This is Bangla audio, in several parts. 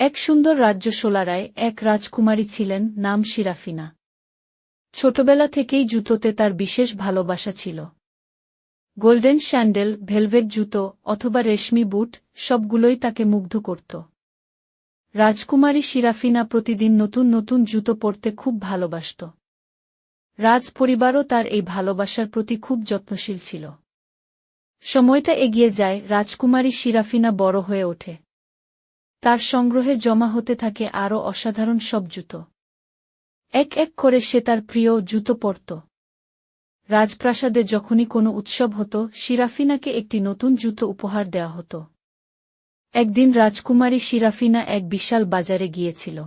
এক সুন্দর রাজ্য সোলারায় এক রাজকুমারী ছিলেন, নাম শিরাফিনা ছোটবেলা থেকেই জুতোতে তার বিশেষ ভালোবাসা ছিল। গোল্ডেন স্যান্ডেল, ভেলভেট জুতো অথবা রেশমি বুট সবগুলোই তাকে মুগ্ধ করত। রাজকুমারী শিরাফিনা প্রতিদিন নতুন নতুন জুতো পরতে খুব ভালোবাসত। রাজ পরিবারও তার এই ভালোবাসার প্রতি খুব যত্নশীল ছিল। সময়টা এগিয়ে যায়, রাজকুমারী শিরাফিনা বড় হয়ে ওঠে। তার সংগ্রহে জমা হতে থাকে আরও অসাধারণ সব জুতো। এক এক করে সে তার প্রিয় জুতো পরত। রাজপ্রাসাদে যখনই কোনো উৎসব হতো, শিরাফিনাকে একটি নতুন জুতো উপহার দেওয়া হতো। একদিন রাজকুমারী শিরাফিনা এক বিশাল বাজারে গিয়েছিল।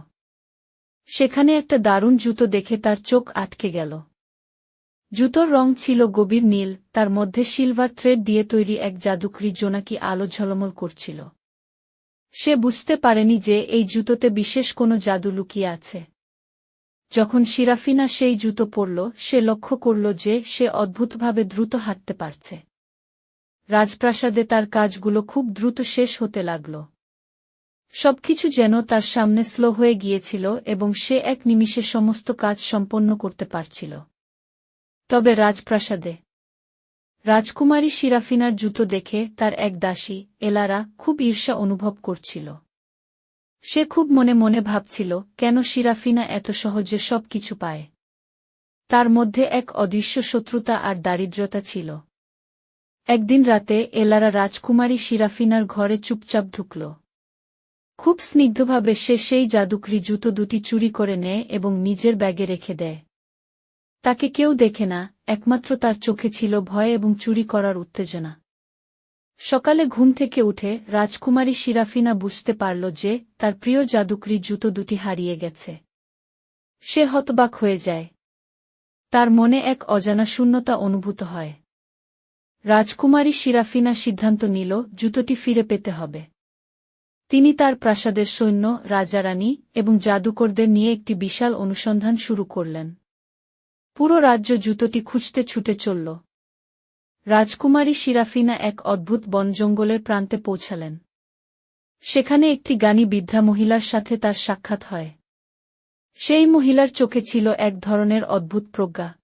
সেখানে একটা দারুণ জুতো দেখে তার চোখ আটকে গেল। জুতোর রং ছিল গভীর নীল, তার মধ্যে সিলভার থ্রেড দিয়ে তৈরি এক জাদুকরি জোনাকি আলো ঝলমল করছিল। সে বুঝতে পারেনি যে এই জুতোতে বিশেষ কোনো জাদু লুকিয়ে আছে। যখন শিরাফিনা সেই জুতো পরল, সে লক্ষ্য করল যে সে অদ্ভুতভাবে দ্রুত হাঁটতে পারছে। রাজপ্রাসাদে তার কাজগুলো খুব দ্রুত শেষ হতে লাগল। সবকিছু যেন তার সামনে স্লো হয়ে গিয়েছিল এবং সে এক নিমিষে সমস্ত কাজ সম্পন্ন করতে পারছিল। তবে রাজপ্রাসাদে রাজকুমারী শিরাফিনার জুতো দেখে তার এক দাসী, এলারা, খুব ঈর্ষা অনুভব করছিল। সে খুব মনে মনে ভাবছিল, কেন শিরাফিনা এত সহজে সব কিছু পায়। তার মধ্যে এক অদৃশ্য শত্রুতা আর দারিদ্রতা ছিল। একদিন রাতে এলারা রাজকুমারী শিরাফিনার ঘরে চুপচাপ ঢুকল। খুব স্নিগ্ধভাবে সে সেই জাদুকরি জুতো দুটি চুরি করে নেয় এবং নিজের ব্যাগে রেখে দেয়। তাকে কেউ দেখে না, একমাত্র তার চোখে ছিল ভয় এবং চুরি করার উত্তেজনা। সকালে ঘুম থেকে উঠে রাজকুমারী শিরাফিনা বুঝতে পারল যে তার প্রিয় জাদুকরি জুতো দুটি হারিয়ে গেছে। সে হতবাক হয়ে যায়। তার মনে এক অজানা শূন্যতা অনুভূত হয়। রাজকুমারী শিরাফিনা সিদ্ধান্ত নিল, জুতোটি ফিরে পেতে হবে। তিনি তার প্রাসাদের সৈন্য, রাজারানী এবং জাদুকরদের নিয়ে একটি বিশাল অনুসন্ধান শুরু করলেন। পুরো রাজ্য জুতোটি খুঁজতে ছুটে চলল। রাজকুমারী শিরাফিনা এক অদ্ভুত বন জঙ্গলের প্রান্তে পৌঁছালেন। সেখানে একটি গানী বৃদ্ধা মহিলার সাথে তার সাক্ষাৎ হয়। সেই মহিলার চোখে ছিল এক ধরনের অদ্ভুত প্রজ্ঞা।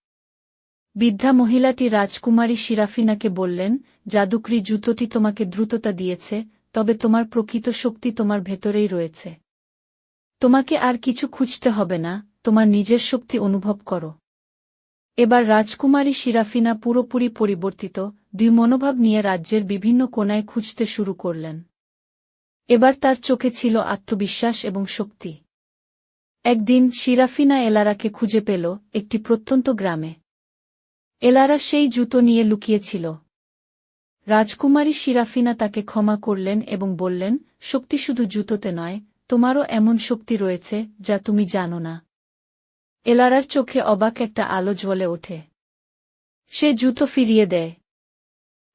বৃদ্ধা মহিলাটি রাজকুমারী শিরাফিনাকে বললেন, জাদুকরি জুতোটি তোমাকে দ্রুততা দিয়েছে, তবে তোমার প্রকৃত শক্তি তোমার ভেতরেই রয়েছে। তোমাকে আর কিছু খুঁজতে হবে না, তোমার নিজের শক্তি অনুভব করো। এবার রাজকুমারী শিরাফিনা পুরোপুরি পরিবর্তিত দুই মনোভাব নিয়ে রাজ্যের বিভিন্ন কোনায় খুঁজতে শুরু করলেন। এবার তার চোখে ছিল আত্মবিশ্বাস এবং শক্তি। একদিন শিরাফিনা এলারাকে খুঁজে পেল একটি প্রত্যন্ত গ্রামে। এলারা সেই জুতো নিয়ে লুকিয়েছিল। রাজকুমারী শিরাফিনা তাকে ক্ষমা করলেন এবং বললেন, শক্তি শুধু জুতোতে নয়, তোমারও এমন শক্তি রয়েছে যা তুমি জানো না। এলারার চোখে অবাক একটা আলো জ্বলে ওঠে। সে জুতো ফিরিয়ে দেয়।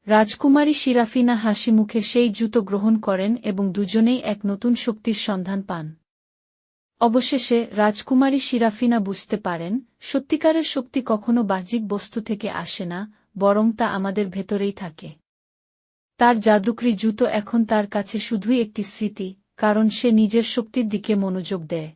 রাজকুমারী শিরাফিনা হাসি মুখে সেই জুতো গ্রহণ করেন এবং দুজনেই এক নতুন শক্তির সন্ধান পান। অবশেষে রাজকুমারী শিরাফিনা বুঝতে পারেন, সত্যিকারের শক্তি কখনো বাহ্যিক বস্তু থেকে আসে না, বরং তা আমাদের ভেতরেই থাকে। তার জাদুকরি জুতো এখন তার কাছে শুধুই একটি স্মৃতি, কারণ সে নিজের শক্তির দিকে মনোযোগ দেয়।